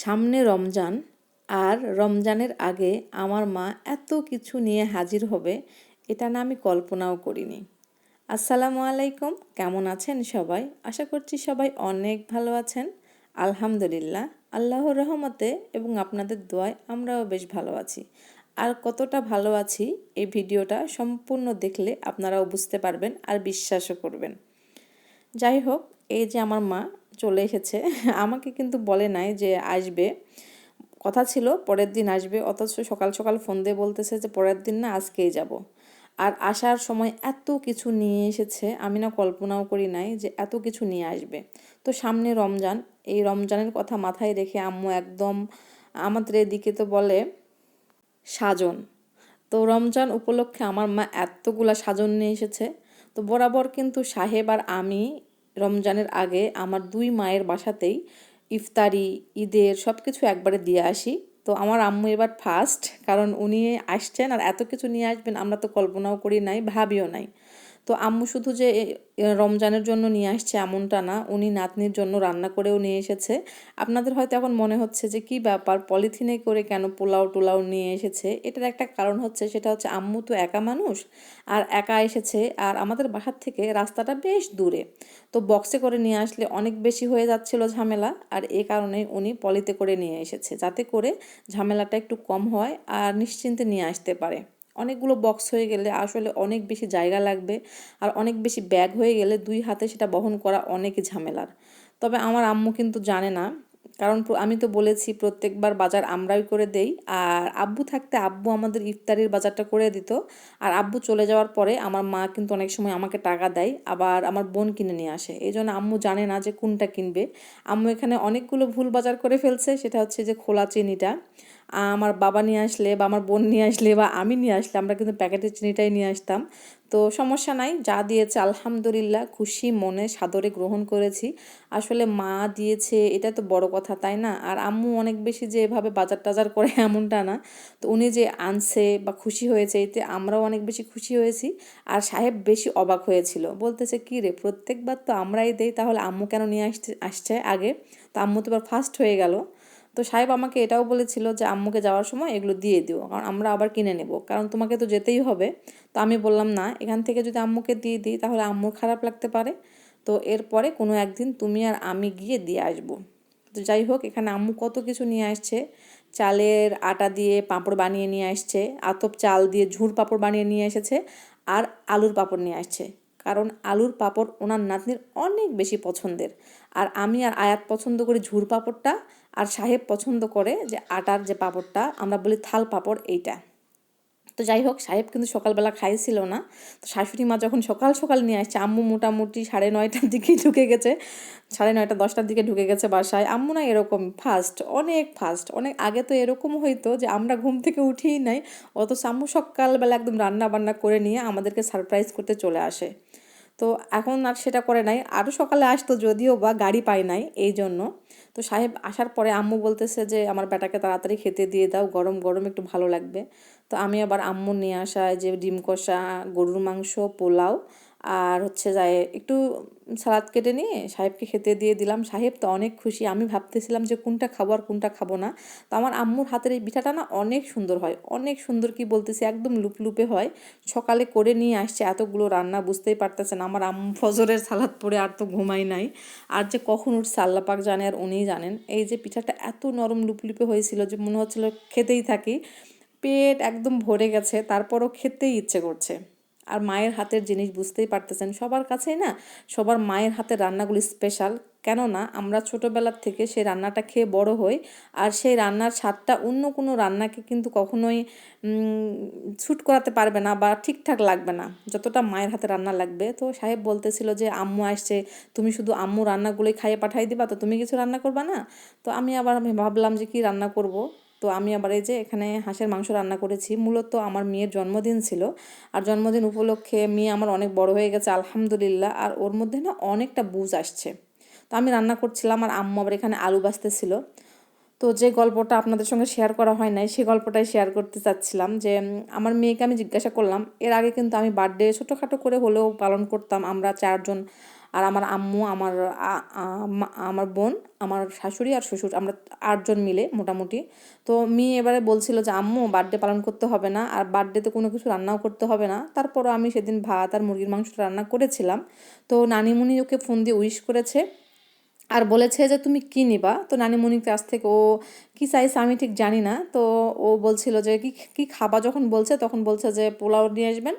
সামনে রমজান আর রমজানের আগে আমার মা এত কিছু নিয়ে হাজির হবে, এটা না আমি কল্পনাও করিনি। আসসালামু আলাইকুম, কেমন আছেন সবাই? আশা করছি সবাই অনেক ভালো আছেন। আলহামদুলিল্লাহ, আল্লাহর রহমতে এবং আপনাদের দোয়ায় আমরাও বেশ ভালো আছি। আর কতটা ভালো আছি, এই ভিডিওটা সম্পূর্ণ দেখলে আপনারাও বুঝতে পারবেন আর বিশ্বাসও করবেন। যাই হোক, এই যে আমার মা চলে এসেছে। আমাকে কিন্তু বলে নাই যে আসবে। কথা ছিল, পরের দিন আসবে। অথচ সকাল সকাল ফোন দিয়ে বলতেছে যে পরের দিন না, আজকেই যাব। আর আসার সময় এত কিছু নিয়ে এসেছে, আমি না কল্পনাও করি নাই যে এত কিছু নিয়ে আসবে। তো সামনে রমজান, এই রমজানের কথা মাথায় রেখে আম্মু একদম আমাদের এদিকে তো বলে, সাজন। তো রমজান উপলক্ষে আমার মা এতগুলা সাজন নিয়ে এসেছে। তো বরাবর কিন্তু সাহেব আর আমি রমজানের আগে আমার দুই মায়ের বাসাতেই ইফতারি, ঈদের সব কিছু একবারে দিয়ে আসি। তো আমার আম্মু এবার ফার্স্ট কারণ উনি আসছেন আর এত কিছু নিয়ে আসবেন আমরা তো কল্পনাও করি নাই, ভাবিও নাই। তো আম্মু শুধু যে রমজানের জন্য নিয়ে আসছে এমনটা না, উনি নাতনির জন্য রান্না করেও নিয়ে এসেছে। আপনাদের হয়তো এখন মনে হচ্ছে যে কি ব্যাপার, পলিথিনে করে কেন পোলাও টোলাও নিয়ে এসেছে? এটার একটা কারণ হচ্ছে, সেটা হচ্ছে আম্মু তো একা মানুষ, আর একা এসেছে, আর আমাদের বাসার থেকে রাস্তাটা বেশ দূরে। তো বক্সে করে নিয়ে আসলে অনেক বেশি হয়ে যাচ্ছিল ঝামেলা, আর এ কারণে উনি পলিতে করে নিয়ে এসেছে, যাতে করে ঝামেলাটা একটু কম হয়, আর নিশ্চিন্তে নিয়ে আসতে পারে। অনেকগুলো বক্স হয়ে গেলে আসলে অনেক বেশি জায়গা লাগবে আর অনেক বেশি ব্যাগ হয়ে গেলে দুই হাতে সেটা বহন করা অনেক ঝামেলার। তবে আমার আম্মু কিন্তু জানে না, কারণ আমি তো বলেছি প্রত্যেকবার বাজার আমরাই করে দেই আর আব্বু থাকতে আব্বু আমাদের ইফতারির বাজারটা করে দিত আর আব্বু চলে যাওয়ার পরে আমার মা কিন্তু অনেক সময় আমাকে টাকা দেয়, আবার আমার বোন কিনে নিয়ে আসে। এই জন্য আম্মু জানে না যে কোনটা কিনবে। আম্মু এখানে অনেকগুলো ভুল বাজার করে ফেলছে, সেটা হচ্ছে যে খোলা চিনিটা। আমার বাবা নিয়ে আসলে বা আমার বোন নিয়ে আসলে বা আমি নিয়ে আসলে আমরা কিন্তু প্যাকেটের চিনিটাই নিয়ে আসতাম। তো সমস্যা নাই, যা দিয়েছে আলহামদুলিল্লাহ, খুশি মনে সাদরে গ্রহণ করেছি। আসলে মা দিয়েছে এটা তো বড় কথা, তাই না? আর আম্মু অনেক বেশি যে এভাবে বাজার টাজার করে এমনটা না। তো উনি যে আনছে বা খুশি হয়েছে, এতে আমরাও অনেক বেশি খুশি হয়েছি। আর সাহেব বেশি অবাক হয়েছিল। বলতেছে, কী রে, প্রত্যেকবার তো আমরাই দেই, তাহলে আম্মু কেন নিয়ে আসতে, আসছে আগে? তো আম্মু তো এবার ফার্স্ট হয়ে গেল। তো সাহেব আমাকে এটাও বলেছিল যে, আম্মুকে যাওয়ার সময় এগুলো দিয়ে দিও, কারণ আমরা আবার কিনে নেব। কারণ তোমাকে তো যেতেই হবে। তো আমি বললাম, না, এখান থেকে যদি আম্মুকে দিয়ে দিই, তাহলে আম্মুর খারাপ লাগতে পারে। তো এরপরে কোনো একদিন তুমি আর আমি গিয়ে দিয়ে আসব। তো যাই হোক, এখানে আম্মু কত কিছু নিয়ে আসছে। চালের আটা দিয়ে পাঁপড় বানিয়ে নিয়ে আসছে, আতপ চাল দিয়ে ঝুর পাঁপড় বানিয়ে নিয়ে এসেছে, আর আলুর পাঁপড় নিয়ে আসছে। কারণ আলুর পাঁপড় ওনার নাতনির অনেক বেশি পছন্দের। আর আমি আর আয়াত পছন্দ করি ঝুর পাঁপড়টা আর সাহেব পছন্দ করে যে আটার যে পাঁপড়টা, আমরা বলি থাল পাঁপড় এইটা। তো যাই হোক, সাহেব কিন্তু সকালবেলা খাইছিল না। তো শাশুড়ি মা যখন সকাল সকাল নিয়ে আসছে, আম্মু মোটামুটি সাড়ে নয়টার দিকে ঢুকে গেছে। সাড়ে নয়টা, দশটার দিকে ঢুকে গেছে বাসায়। আম্মু না এরকম ফাস্ট অনেক ফাস্ট অনেক আগে তো এরকম হইতো যে আমরা ঘুম থেকে উঠেই নাই অত আম্মু সকালবেলা একদম রান্না বান্না করে নিয়ে আমাদেরকে সারপ্রাইজ করতে চলে আসে। তো এখন আর সেটা করে নাই। আরও সকালে আসতো যদিও বা গাড়ি পাই নাই এই জন্য। তো সাহেব আসার পরে আম্মু বলতেছে যে, আমার বেটাকে তাড়াতাড়ি খেতে দিয়ে দাও, গরম গরম একটু ভালো লাগবে। তো আমি আবার আম্মু নিয়ে আসা যে ডিম কষা, গরুর মাংস, পোলাও আর হচ্ছে যায় একটু সালাদ কেটে নিয়ে সাহেবকে খেতে দিয়ে দিলাম। সাহেব তো অনেক খুশি। আমি ভাবতেছিলাম যে কোনটা খাব আর কোনটা খাব না। তো আমার আম্মুর হাতের এই পিঠাটা না অনেক সুন্দর হয়। অনেক সুন্দর কি বলতেছি, একদম লুপলুপে হয়। সকালে করে নিয়ে আসছে এতগুলো রান্না, বুঝতেই পারতেছেন আমার আম্মু ফজরের সালাদ পরে আর তো ঘুমাই নাই। আর যে কখন উঠছে আল্লাপাক জানে আর উনিই জানেন। এই যে পিঠাটা এত নরম লুপলুপে হয়েছিল যে মনে হচ্ছিল খেতেই থাকি। পেট একদম ভরে গেছে, তারপরও খেতেই ইচ্ছে করছে। আর মায়ের হাতের জিনিস বুঝতেই পারতেছেন, সবার কাছেই না সবার মায়ের হাতের রান্নাগুলি স্পেশাল কেননা আমরা ছোটোবেলার থেকে সেই রান্নাটা খেয়ে বড় হই আর সেই রান্নার স্বাদটা অন্য কোনো রান্নাকে কিন্তু কখনোই ছুট করাতে পারবে না বা ঠিকঠাক লাগবে না। যতটা মায়ের হাতে রান্না লাগবে। তো সাহেব বলতেছিল যে, আম্মু আসছে, তুমি শুধু আম্মু রান্নাগুলোই খাইয়ে পাঠাই দিবা, তো তুমি কিছু রান্না করবা না? তো আমি আবার আমি ভাবলাম যে, কি রান্না করব? তো আমি আবার এই যে এখানে হাঁসের মাংস রান্না করেছি। মূলত আমার মেয়ের জন্মদিন ছিল। আর জন্মদিন উপলক্ষে মেয়ে আমার অনেক বড় হয়ে গেছে, আলহামদুলিল্লাহ। আর ওর মধ্যে না অনেকটা বুঝ আসছে। তো আমি রান্না করছিলাম আর আম্মু আবার এখানে আলু বাঁচতেছিল। তো যে গল্পটা আপনাদের সঙ্গে শেয়ার করা হয় নাই সেই গল্পটাই শেয়ার করতে চাচ্ছিলাম যে আমার মেয়েকে আমি জিজ্ঞাসা করলাম, এর আগে কিন্তু আমি বার্থডে ছোটোখাটো করে হলেও পালন করতাম। আমরা চারজন আর আমার আম্মু, আমার আমার বোন, আমার শাশুড়ি আর শ্বশুর, আমরা আটজন মিলে মোটামুটি। তো মেয়ে এবারে বলছিল যে, আম্মু বার্থডে পালন করতে হবে না, আর বার্থডেতে কোনো কিছু রান্নাও করতে হবে না। তারপরও আমি সেদিন ভাত আর মুরগির মাংসটা রান্না করেছিলাম। তো নানিমুনি ওকে ফোন দিয়ে উইশ করেছে আর বলেছে যে, তুমি কী নিবা? তো নানিমণির কাছ থেকে ও, কী চাইছে আমি ঠিক জানি না। তো ও বলছিল যে, কি, কী খাবা? যখন বলছে, তখন বলছে যে, পোলাও নিয়ে আসবেন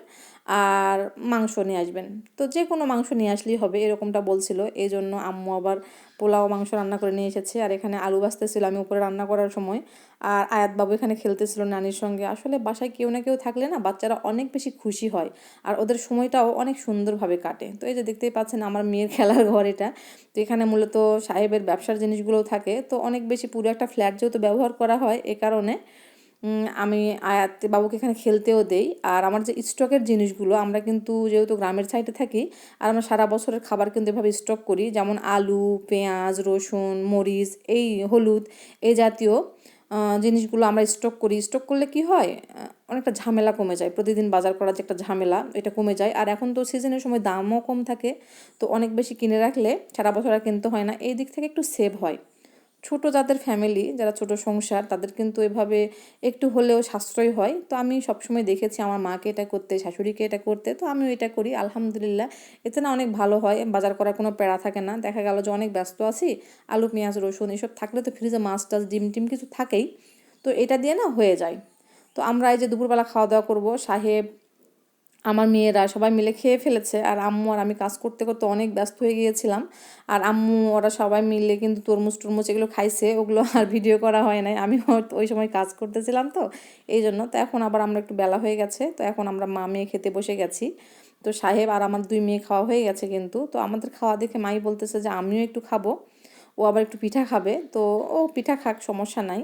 আর মাংস নিয়ে আসবেন। তো যে কোনো মাংস নিয়ে আসলেই হবে, এরকমটা বলছিল। এই জন্য আম্মু আবার পোলাও মাংস রান্না করে নিয়ে এসেছে। আর এখানে আলু ভাজতেছিল আমি উপরে রান্না করার সময়। আর আয়াত বাবু এখানে খেলতেছিল নানির সঙ্গে। আসলে বাসায় কেউ না কেউ থাকলে না বাচ্চারা অনেক বেশি খুশি হয়। আর ওদের সময়টাও অনেক সুন্দরভাবে কাটে। তো এই যে দেখতেই পাচ্ছেন আমার মেয়ের খেলার ঘর এটা। তো এখানে মূলত সাহেবের ব্যবসার জিনিসগুলোও থাকে। তো অনেক বেশি পুরো একটা ফ্ল্যাট যেহেতু ব্যবহার করা হয় এ কারণে আমি আয়াত বাবুকে এখানে খেলতেও দেই। আর আমার যে স্টকের জিনিসগুলো, আমরা কিন্তু যেহেতু গ্রামের সাইডে থাকি, আর আমরা সারা বছরের খাবার কিন্তু এভাবে স্টক করি, যেমন আলু, পেঁয়াজ, রসুন, মরিচ, এই হলুদ, এই জাতীয় জিনিসগুলো আমরা স্টক করি। স্টক করলে কি হয়? অনেকটা ঝামেলা কমে যায়। প্রতিদিন বাজার করার যে একটা ঝামেলা, এটা কমে যায়। আর এখন তো সিজনের সময় দামও কম থাকে, তো অনেক বেশি কিনে রাখলে সারা বছর আর কিনতে হয় না। এই দিক থেকে একটু সেভ হয়। ছোট যাদের ফ্যামিলি যারা ছোট সংসার, তাদের কিন্তু এভাবে একটু হলেও সাশ্রয় হয়। তো আমি সবসময় দেখেছি আমার মাকে এটা করতে, শাশুড়িকে এটা করতে, তো আমিও এটা করি, আলহামদুলিল্লাহ। এতে না অনেক ভালো হয়, বাজার করার কোনো প্যারা থাকে না। দেখা গেল যে অনেক ব্যস্ত আছি, আলু, পেঁয়াজ, রসুন এসব থাকলে তো ফ্রিজে মাছ টাছ, ডিম টিম কিছু থাকেই। তো এটা দিয়ে না হয়ে যায়। তো আমরা এই যে দুপুরবেলা খাওয়া দাওয়া করব, সাহেব আমার মেয়েরা সবাই মিলে খেয়ে ফেলেছে আর আম্মু আর আমি কাজ করতে করতে অনেক ব্যস্ত হয়ে গিয়েছিলাম। আর আম্মু, ওরা সবাই মিলে কিন্তু তরমুজ টরমুজ এগুলো খাইছে, ওগুলো আর ভিডিও করা হয় নাই। আমি ওই সময় কাজ করতেছিলাম তো, এই জন্য। তো এখন আবার আমরা একটু বেলা হয়ে গেছে, তো এখন আমরা মা মেয়ে খেতে বসে গেছি। তো সাহেব আর আমার দুই মেয়ে খাওয়া হয়ে গেছে কিন্তু। তো আমাদের খাওয়া দেখে মাই বলতেছে যে আমিও একটু খাব। ও আবার একটু পিঠা খাবে, তো ও পিঠা খাক, সমস্যা নাই।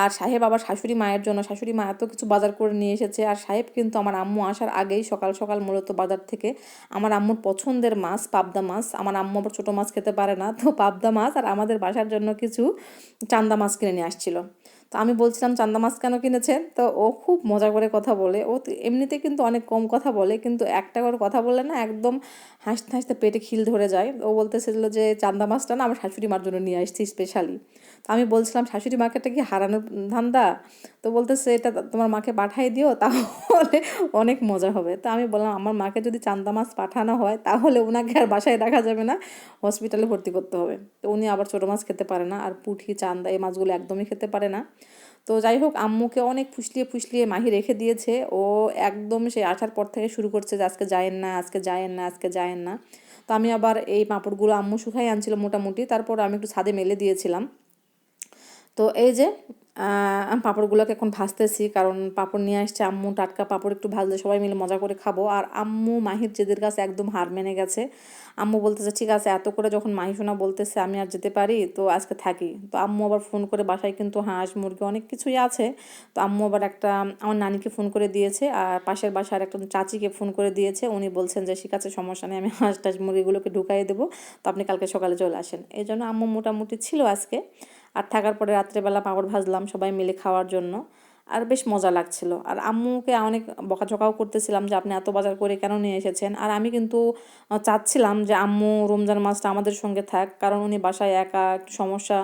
আর সাহেব আবার শাশুড়ি মায়ের জন্য, শাশুড়ি মা এত কিছু বাজার করে নিয়ে এসেছে। আর সাহেব কিন্তু আমার আম্মু আসার আগেই সকাল সকাল মূলত বাজার থেকে আমার আম্মুর পছন্দের মাছ, পাবদা মাছ। আমার আম্মু আবার ছোটো মাছ খেতে পারে না, তো পাবদা মাছ আর আমাদের বাসার জন্য কিছু চান্দা মাছ কিনে নিয়ে আসছিল। তো আমি বলছিলাম, চান্দা মাছ কেন কিনেছে? তো ও খুব মজা করে কথা বলে। ও এমনিতে কিন্তু অনেক কম কথা বলে, কিন্তু একটা করে কথা বলে না একদম হাসতে হাসতে পেটে খিল ধরে যায়। ও বলতেছিল যে, চান্দা মাছটা না আমার শাশুড়ি মার জন্য নিয়ে আসছি স্পেশালি তো আমি বলছিলাম, শাশুড়ি মাকে এটা কি হারানোর ধান্দা? তো বলতেছে, এটা তোমার মাকে পাঠাই দিও, তাহলে অনেক মজা হবে। তো আমি বললাম, আমার মাকে যদি চান্দা মাছ পাঠানো হয়, তাহলে ওনাকে আর বাসায় রাখা যাবে না, হসপিটালে ভর্তি করতে হবে। তো উনি আবার ছোটো মাছ খেতে পারে না, আর পুঁটি, চান্দা এই মাছগুলো একদমই খেতে পারে না। তো যাই হোক, আম্মুকে অনেক ফুসলিয়ে ফুসলিয়ে মাহি রেখে দিয়েছে। ও একদম সে আসার পর থেকে শুরু করছে যে, আজকে যায়েন না, আজকে যায়েন না, আজকে যায়েন না। তো আমি আবার এই পাঁপড়গুলো আম্মু শুকাই আনছিল মোটামুটি। তারপর আমি একটু ছাদে মেলে দিয়েছিলাম। তো এই যে আমি পাঁপড়গুলোকে এখন ভাজতেছি, কারণ পাঁপড় নিয়ে আসছে আম্মু, টাটকা পাঁপড় একটু ভাজলে সবাই মিলে মজা করে খাব। আর আম্মু, মাহির জেদের কাছে একদম হার মেনে গেছে। আম্মু বলতেছে, ঠিক আছে, এত করে যখন মাহি শোনা বলতেছে, আমি আর যেতে পারি, তো আজকে থাকি। তো আম্মু আবার ফোন করে বাসায় কিন্তু হাঁস, মুরগি অনেক কিছুই আছে। তো আম্মু আবার একটা, আমার নানিকে ফোন করে দিয়েছে, আর পাশের বাসার একটা চাচিকে ফোন করে দিয়েছে। উনি বলছেন যে, ঠিক আছে, সমস্যা নেই, আমি হাঁস টাস মুরগিগুলোকে ঢুকাই দেবো। তো আপনি কালকে সকালে চলে আসেন। এই জন্য আম্মু মোটামুটি ছিল আজকে। আর থাকার পরে রাত্রেবেলা পাঁপড় ভাজলাম সবাই মিলে খাওয়ার জন্য। আর বেশ মজা লাগছিল। আর আম্মুকে অনেক বকাঝকাও করতেছিলাম যে, আপনি এত বাজার করে কেন নিয়ে এসেছেন? আর আমি কিন্তু চাচ্ছিলাম যে, আম্মু, রমজান মাসটা আমাদের সঙ্গে থাক, কারণ উনি বাসায় একা, একটু সমস্যা।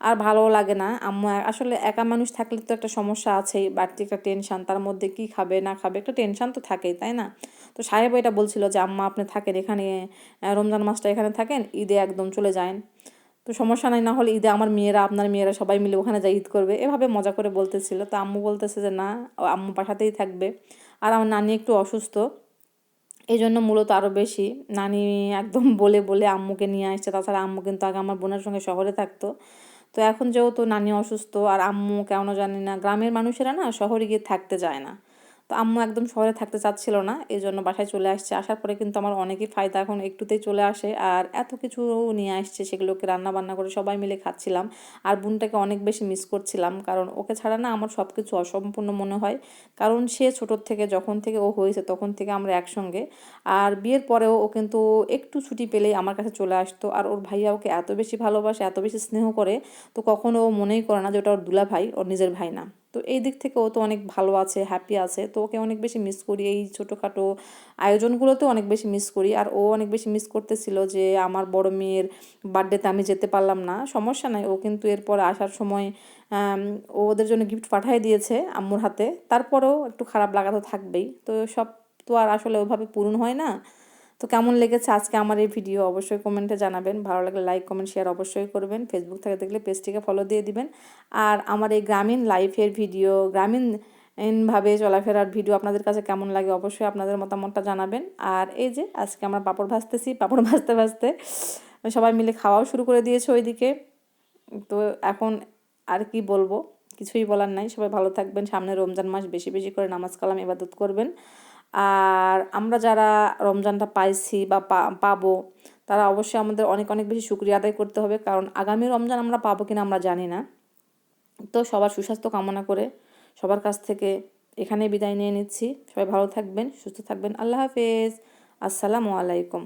আর ভালো লাগে না। আম্মু আসলে একা মানুষ থাকলে তো একটা সমস্যা আছেই, বাড়তি একটা টেনশন তার মধ্যে কি খাবে, না খাবে, একটা টেনশন তো থাকেই, তাই না? তো সাহেব এটা বলছিল যে, আম্মা, আপনি থাকেন এখানে রমজান মাসটা এখানে থাকেন, ঈদে একদম চলে যান। তো সমস্যা নাই, না হলে ঈদে আমার মেয়েরা, আপনার মেয়েরা সবাই মিলে ওখানে যাই ঈদ করবে। এভাবে মজা করে বলতেছিল। তো আম্মু বলতেছে যে, না আম্মু বাসাতেই থাকবে। আর আমার নানি একটু অসুস্থ। এই জন্য মূলত আরও বেশি। নানি একদম বলে বলে আম্মুকে নিয়ে আসছে। তাছাড়া আম্মু কিন্তু আগে আমার বোনের সঙ্গে শহরে থাকতো। তো এখন যেহেতু নানি অসুস্থ, আর আম্মু কেন জানি না, গ্রামের মানুষেরা না শহরে গিয়ে থাকতে যায় না। তো আম্মু একদম শহরে থাকতে চাচ্ছিল না এই জন্য বাসায় চলে আসছে। আসার পরে কিন্তু আমার অনেকই ফায়দা, এখন একটুতেই চলে আসে। আর এত কিছু নিয়ে আসছে সেগুলোকে রান্না বান্না করে সবাই মিলে খাচ্ছিলাম। আর বোনটাকে অনেক বেশি মিস করছিলাম, কারণ ওকে ছাড়া না আমার সব কিছু অসম্পূর্ণ মনে হয়। কারণ সে ছোটোর থেকে, যখন থেকে ও হয়েছে, তখন থেকে আমরা একসঙ্গে। আর বিয়ের পরেও ও কিন্তু একটু ছুটি পেলেই আমার কাছে চলে আসতো। আর ওর ভাইয়া ওকে এত বেশি ভালোবাসে, এত বেশি স্নেহ করে, তো কখনো ও মনেই করে না যে ওটা ওর দুলা ভাই ওর নিজের ভাই না। তো এই দিক থেকে ও তো অনেক ভালো আছে হ্যাপি আছে। তো ওকে অনেক বেশি মিস করি, এই ছোটোখাটো আয়োজনগুলোতে অনেক বেশি মিস করি। আর ও অনেক বেশি মিস করতেছিল যে আমার বড় মেয়ের বার্থডেতে আমি যেতে পারলাম না, সমস্যা নাই। ও কিন্তু এরপর আসার সময় ও ওদের জন্য গিফট পাঠিয়ে দিয়েছে আম্মুর হাতে। তারপরেও একটু খারাপ লাগা তো থাকবেই। তো সব তো আর আসলে ওভাবে পূরণ হয় না। তো কেমন লেগেছে আজকে আমার এই ভিডিও অবশ্যই কমেন্টে জানাবেন। ভালো লাগলে লাইক কমেন্ট শেয়ার অবশ্যই করবেন। ফেসবুক থেকে দেখলে পেজটিকে ফলো দিয়ে দিবেন। আর আমার এই গ্রামীণ লাইফের ভিডিও গ্রামীণ ভাবে চলাফেরার ভিডিও আপনাদের কাছে কেমন লাগে অবশ্যই আপনাদের মতামতটা জানাবেন। আর এই যে, আজকে আমরা পাপড় ভাজতেছি। পাপড় ভাজতে ভাজতে সবাই মিলে খাওয়াও শুরু করে দিয়েছে ওইদিকে। তো এখন আর কি বলব? কিছুই বলার নাই। সবাই ভালো থাকবেন। সামনে রমজান মাস, বেশি বেশি করে নামাজ কালাম ইবাদত করবেন। আর আমরা যারা রমজানটা পাইছি বা পাবো, তারা অবশ্যই আমাদের অনেক অনেক বেশি সুক্রিয়া আদায় করতে হবে। কারণ আগামী রমজান আমরা পাবো কিনা আমরা জানি না। তো সবার সুস্বাস্থ্য কামনা করে সবার কাছ থেকে এখানে বিদায় নিয়ে নিচ্ছি। সবাই ভালো থাকবেন, সুস্থ থাকবেন। আল্লাহ হাফেজ। আসসালামু আলাইকুম।